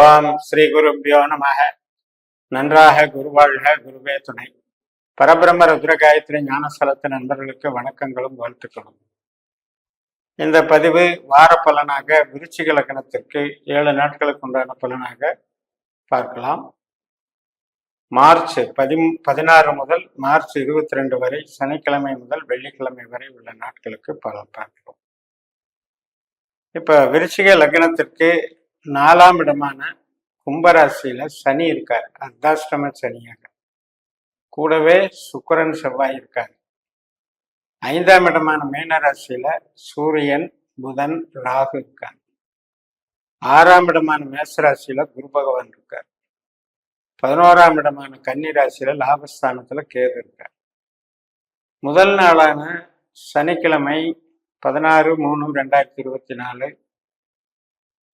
ஓம் ஸ்ரீ குருப்பியோ நமக நன்றாக குருவாழ்க குருவே துணை. பரபிரம்ம ருத்ரகாயத்ரி ஞானஸ்தலத்து நண்பர்களுக்கு வணக்கங்களும் வாழ்த்துக்களும். இந்த பதிவு வார பலனாக விருச்சிக லக்கணத்திற்கு ஏழு நாட்களுக்கு உண்டான பலனாக பார்க்கலாம். மார்ச் பதி பதினாறு முதல் மார்ச் இருபத்தி ரெண்டு வரை சனிக்கிழமை முதல் வெள்ளிக்கிழமை வரை உள்ள நாட்களுக்கு பலன் பார்க்கிறோம். இப்போ விருச்சிக லக்னத்திற்கு நாலாம் இடமான கும்பராசியில சனி இருக்கார். அர்த்தாஷ்டம சனியாக. கூடவே சுக்கரன் செவ்வாய் இருக்கார். ஐந்தாம் இடமான மீனராசியில சூரியன் புதன் ராகு இருக்கார். ஆறாம் இடமான மேசராசியில குரு பகவான் இருக்கார். பதினோராம் இடமான கன்னி ராசியில லாபஸ்தானத்துல கேது இருக்கார். முதல் நாளான சனிக்கிழமை பதினாறு மூணு ரெண்டாயிரத்தி இருபத்தி நாலு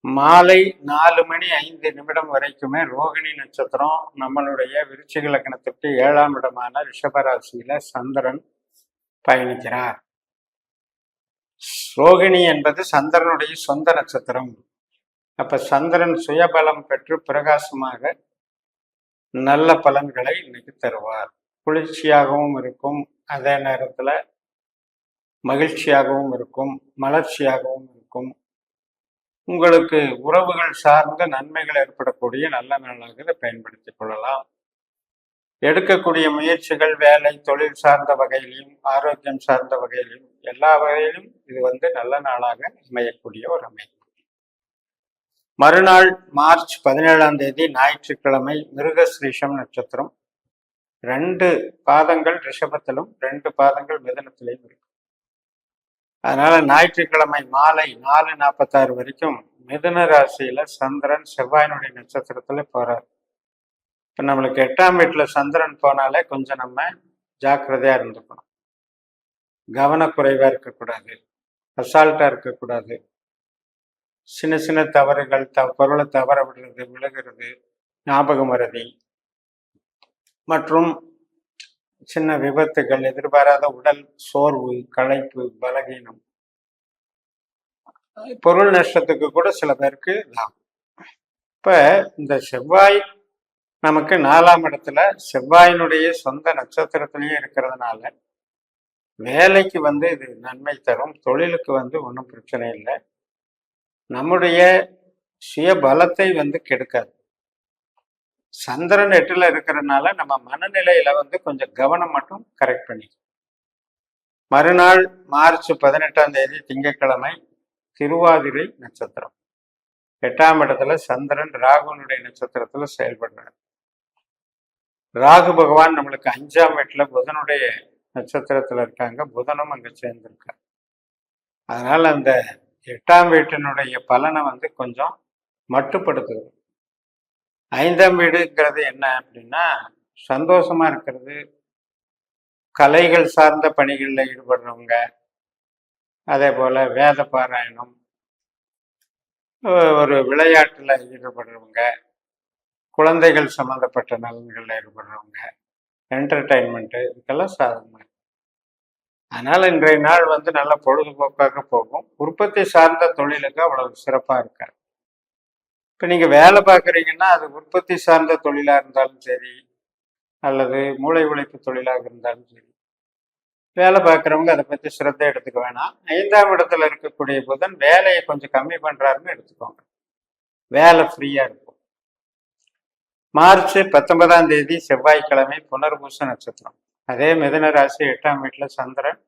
மாலை நாலு மணி ஐந்து நிமிடம் வரைக்குமே ரோகிணி நட்சத்திரம் நம்மளுடைய விருச்சிக லக்னத்திற்கு ஏழாம் இடமான ரிஷபராசியில சந்திரன் பயணிக்கிறார். ரோகிணி என்பது சந்திரனுடைய சொந்த நட்சத்திரம். அப்ப சந்திரன் சுயபலம் பெற்று பிரகாசமாக நல்ல பலன்களை இன்னைக்கு தருவார். குளிர்ச்சியாகவும் இருக்கும். அதே நேரத்துல மகிழ்ச்சியாகவும் இருக்கும். மலர்ச்சியாகவும் இருக்கும். உங்களுக்கு உறவுகள் சார்ந்த நன்மைகள் ஏற்படக்கூடிய நல்ல நாளாக இதை பயன்படுத்திக் கொள்ளலாம். எடுக்கக்கூடிய முயற்சிகள் வேலை தொழில் சார்ந்த வகையிலையும் ஆரோக்கியம் சார்ந்த வகையிலும் எல்லா வகையிலும் இது வந்து நல்ல நாளாக அமையக்கூடிய ஒரு அமைப்பு. மறுநாள் மார்ச் பதினேழாம் தேதி ஞாயிற்றுக்கிழமை மிருகஸ்ரீஷம் நட்சத்திரம். ரெண்டு பாதங்கள் ரிஷபத்திலும் ரெண்டு பாதங்கள் மிதனத்திலையும் இருக்கு. அதனால ஞாயிற்றுக்கிழமை மாலை நாலு நாற்பத்தாறு வரைக்கும் மிதுன ராசியில சந்திரன் செவ்வாயினுடைய நட்சத்திரத்துல போறார். இப்ப நம்மளுக்கு எட்டாம் வீட்டுல சந்திரன் போனாலே கொஞ்சம் நம்ம ஜாக்கிரதையா இருந்துக்கணும். கவனக்குறைவா இருக்கக்கூடாது. அசால்ட்டா இருக்கக்கூடாது. சின்ன சின்ன தவறுகள் த பொருளை தவற விடுறது விழுகிறது ஞாபகம் மறதி மற்றும் சின்ன விபத்துகள் எதிர்பாராத உடல் சோர்வு களைப்பு பலகீனம் பொருள் நஷ்டத்துக்கு கூட சில பேருக்கு லாபம். இப்ப இந்த செவ்வாய் நமக்கு நாலாம் இடத்துல செவ்வாயினுடைய சொந்த நட்சத்திரத்திலையும் இருக்கிறதுனால வேலைக்கு வந்து இது நன்மை தரும் தொழிலுக்கு வந்து ஒன்றும் பிரச்சனை இல்லை. நம்முடைய சுய பலத்தை வந்து கெடுக்காது. சந்திரன் எட்டுல இருக்கிறதுனால நம்ம மனநிலையில வந்து கொஞ்சம் கவனம் மட்டும் கரெக்ட் பண்ணி மறுநாள் மார்ச் பதினெட்டாம் தேதி திங்கட்கிழமை திருவாதிரை நட்சத்திரம். எட்டாம் இடத்துல சந்திரன் ராகுனுடைய நட்சத்திரத்துல செயல்படுறார். ராகு பகவான் நம்மளுக்கு அஞ்சாம் வீட்டுல புதனுடைய நட்சத்திரத்துல இருக்காங்க. புதனும் அங்க சேர்ந்திருக்கார். அதனால அந்த எட்டாம் வீட்டினுடைய பலனை வந்து கொஞ்சம் மட்டுப்படுத்துது. ஐந்தாம் வீடுங்கிறது என்ன அப்படின்னா சந்தோஷமா இருக்கிறது. கலைகள் சார்ந்த பணிகளில் ஈடுபடுறவங்க. அதே போல வேத பாராயணம். ஒரு விளையாட்டில் ஈடுபடுறவங்க. குழந்தைகள் சம்மந்தப்பட்ட நலன்களில் ஈடுபடுறவங்க. என்டர்டைன்மெண்ட்டு இதுக்கெல்லாம் சாதகமாக அதனால் இன்றைய நாள் வந்து நல்ல பொழுதுபோக்காக போகும். உற்பத்தி சார்ந்த தொழிலுக்கு அவ்வளவு சிறப்பாக இருக்காது. இப்போ நீங்கள் வேலை பார்க்குறீங்கன்னா அது உற்பத்தி சார்ந்த தொழிலாக இருந்தாலும் சரி அல்லது மூளை உழைப்பு தொழிலாக இருந்தாலும் சரி வேலை பார்க்குறவங்க அதை பற்றி சிரத்தை எடுத்துக்க வேணாம். ஐந்தாம் இடத்துல இருக்கக்கூடிய புதன் வேலையை கொஞ்சம் கம்மி பண்ணுறாருன்னு எடுத்துக்கோங்க. வேலை ஃப்ரீயாக இருக்கும். மார்ச் பத்தொன்பதாம் தேதி செவ்வாய்க்கிழமை புனர்பூச நட்சத்திரம். அதே மிதன ராசி எட்டாம் வீட்டில் சந்திரன்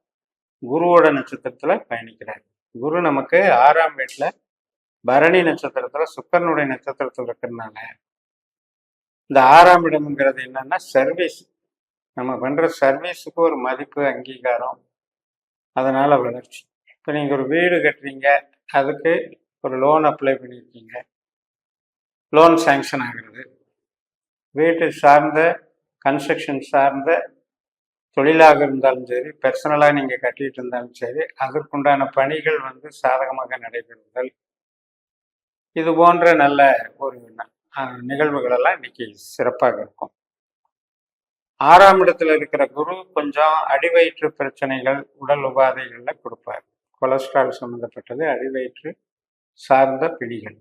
குருவோட நட்சத்திரத்தில் பயணிக்கிறார். குரு நமக்கு ஆறாம் வீட்டில் பரணி நட்சத்திரத்துல சுக்கரனுடைய நட்சத்திரத்தில் இருக்கிறதுனால இந்த ஆறாம் இடம்ங்கிறது என்னன்னா சர்வீஸ் நம்ம பண்ற சர்வீஸுக்கு ஒரு மதிப்பு அங்கீகாரம். அதனால வளர்ச்சி. இப்போ நீங்க ஒரு வீடு கட்டுறீங்க அதுக்கு ஒரு லோன் அப்ளை பண்ணியிருக்கீங்க லோன் சேங்ஷன் ஆகிறது. வீட்டு சார்ந்த கன்ஸ்ட்ரக்ஷன் சார்ந்த தொழிலாக இருந்தாலும் சரி பர்சனலாக நீங்கள் கட்டிட்டு இருந்தாலும் சரி அதற்குண்டான பணிகள் வந்து சாதகமாக நடைபெறுதல். இது போன்ற நல்ல ஒரு நிகழ்வுகள் எல்லாம் இன்னைக்கு சிறப்பாக இருக்கும். ஆறாம் இடத்துல இருக்கிற குரு கொஞ்சம் அடிவயிற்று பிரச்சனைகள் உடல் உபாதைகள்ல கொடுப்பார். கொலஸ்ட்ரால் சம்மந்தப்பட்டது அடிவயிற்று சார்ந்த பிடிகள்.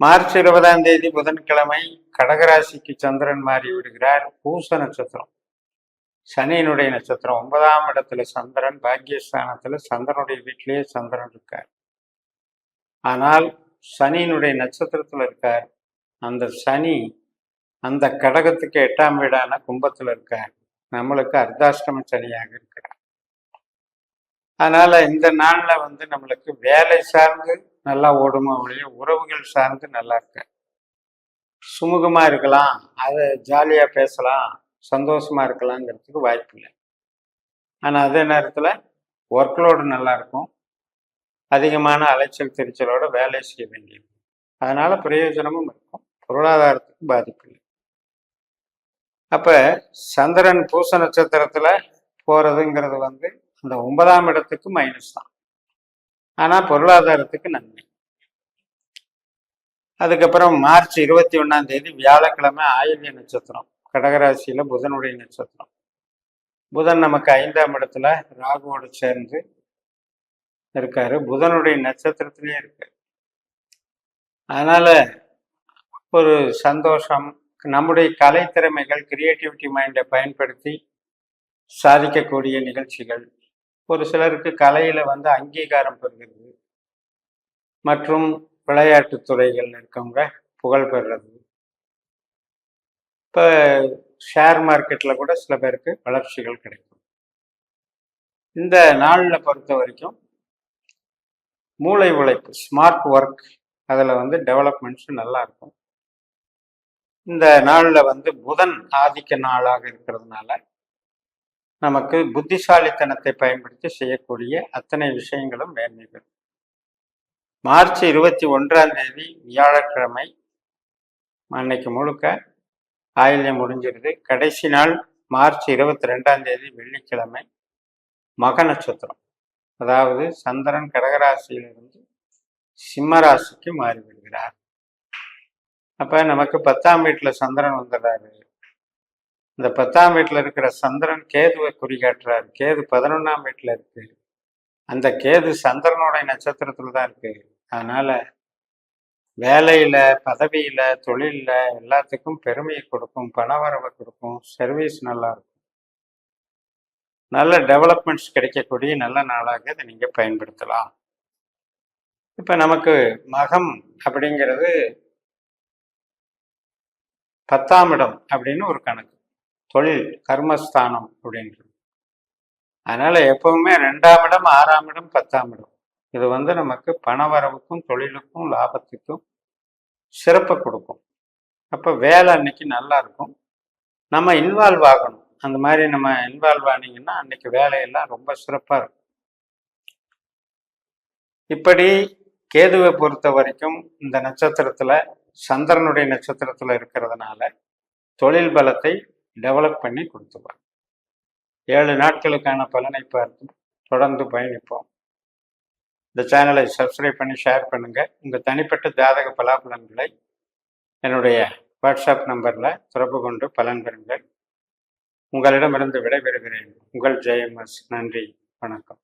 மார்ச் இருபதாம் தேதி புதன்கிழமை கடகராசிக்கு சந்திரன் மாறி விடுகிறார். பூச நட்சத்திரம். சனியினுடைய நட்சத்திரம். ஒன்பதாம் இடத்துல சந்திரன் பாக்கியஸ்தானத்துல சந்திரனுடைய வீட்டிலேயே சந்திரன் இருக்கார். ஆனால் சனியினுடைய நட்சத்திரத்துல இருக்கார். அந்த சனி அந்த கடகத்துக்கு எட்டாம் வீடான கும்பத்துல இருக்கார். நம்மளுக்கு அர்த்தாஷ்டம சனியாக இருக்கிறார். அதனால இந்த நாளில் வந்து நம்மளுக்கு வேலை சார்ந்து நல்லா ஓடுமோ ஒழிய உறவுகள் சார்ந்து நல்லா இருக்க. சுமூகமாக இருக்கலாம் அதை ஜாலியா பேசலாம் சந்தோஷமா இருக்கலாங்கிறதுக்கு வாய்ப்பு இல்லை ஆனால் அதே நேரத்தில் ஒர்க்லோடு நல்லா இருக்கும். அதிகமான அலைச்சல் திருச்சலோட வேலை செய்ய வேண்டியது. அதனால பிரயோஜனமும் இருக்கும். பொருளாதாரத்துக்கு பாதிப்பு இல்லை. அப்ப சந்திரன் பூச நட்சத்திரத்துல போறதுங்கிறது வந்து அந்த ஒன்பதாம் இடத்துக்கு மைனஸ் தான். ஆனா பொருளாதாரத்துக்கு நன்மை. அதுக்கப்புறம் மார்ச் இருபத்தி ஒன்னாம் தேதி வியாழக்கிழமை ஆயுள்ய நட்சத்திரம் கடகராசியில புதனுடைய நட்சத்திரம். புதன் நமக்கு ஐந்தாம் இடத்துல ராகுவோடு சேர்ந்து இருக்காரு. புதனுடைய நட்சத்திரத்திலே இருக்கு அதனால ஒரு சந்தோஷம் நம்முடைய கலை திறமைகள் கிரியேட்டிவிட்டி மைண்டை பயன்படுத்தி சாதிக்கக்கூடிய நிகழ்ச்சிகள். ஒரு சிலருக்கு கலையில வந்து அங்கீகாரம் பெறுகிறது. மற்றும் விளையாட்டு துறைகள் இருக்கவங்க புகழ் பெறுறது. இப்போ ஷேர் மார்க்கெட்டில் கூட சில பேருக்கு வளர்ச்சிகள் கிடைக்கும். இந்த நாளில் பொறுத்த வரைக்கும் மூளை உழைப்பு ஸ்மார்ட் ஒர்க் அதில் வந்து டெவலப்மெண்ட்ஸும் நல்லா இருக்கும். இந்த நாளில் வந்து புதன் ஆதிக்க நாளாக இருக்கிறதுனால நமக்கு புத்திசாலித்தனத்தை பயன்படுத்தி செய்யக்கூடிய அத்தனை விஷயங்களும் மேன்மை பெறும். மார்ச் இருபத்தி ஒன்றாம் தேதி வியாழக்கிழமை அன்னைக்கு முழுக்க ஆயில்யம் முடிஞ்சிருது. கடைசி நாள் மார்ச் இருபத்தி ரெண்டாம் தேதி வெள்ளிக்கிழமை மக நட்சத்திரம். அதாவது சந்திரன் கடகராசியிலிருந்து சிம்மராசிக்கு மாறிவிடுகிறார். அப்ப நமக்கு பத்தாம் வீட்டுல சந்திரன் வந்துடுறாரு. இந்த பத்தாம் வீட்டுல இருக்கிற சந்திரன் கேதுவை குறிகாட்டுறாரு. கேது பதினொன்னாம் வீட்டுல இருக்கு. அந்த கேது சந்திரனுடைய நட்சத்திரத்துல தான் இருக்கு. அதனால வேலையில பதவியில தொழிலில் எல்லாத்துக்கும் பெருமையை கொடுக்கும் பணவரவை கொடுக்கும் சர்வீஸ் நல்லா இருக்கும். நல்ல டெவலப்மெண்ட்ஸ் கிடைக்கக்கூடிய நல்ல நாளாக இதை நீங்கள் பயன்படுத்தலாம். இப்போ நமக்கு மகம் அப்படிங்கிறது பத்தாம் இடம் அப்படின்னு ஒரு கணக்கு. தொழில் கர்மஸ்தானம் அப்படின்றது. அதனால் எப்பவுமே ரெண்டாம் இடம் ஆறாம் இடம் பத்தாம் இடம். இது வந்து நமக்கு பணவரவுக்கும் தொழிலுக்கும் லாபத்துக்கும் சிறப்பை கொடுக்கும். அப்போ வேலை அன்னைக்கு நல்லா இருக்கும். நம்ம இன்வால்வ் ஆகணும். அந்த மாதிரி நம்ம இன்வால்வ் ஆனீங்கன்னா அன்னைக்கு வேலையெல்லாம் ரொம்ப சிறப்பாக இருக்கும். இப்படி கேதுவை பொறுத்த வரைக்கும் இந்த நட்சத்திரத்தில் சந்திரனுடைய நட்சத்திரத்தில் இருக்கிறதுனால தொழில் பலத்தை டெவலப் பண்ணி கொடுத்துருவார். ஏழு நாட்களுக்கான பலனை பார்த்து தொடர்ந்து பயணிப்போம். இந்த சேனலை சப்ஸ்கிரைப் பண்ணி ஷேர் பண்ணுங்கள் உங்கள் தனிப்பட்ட ஜாதக பலாபலன்களை என்னுடைய வாட்ஸ்அப் நம்பரில் தொடர்பு கொண்டு பலன் பெறுங்கள். உங்களிடமிருந்து விடைபெறுகிறேன். உங்கள் ஜெயமஸ் நன்றி. வணக்கம்.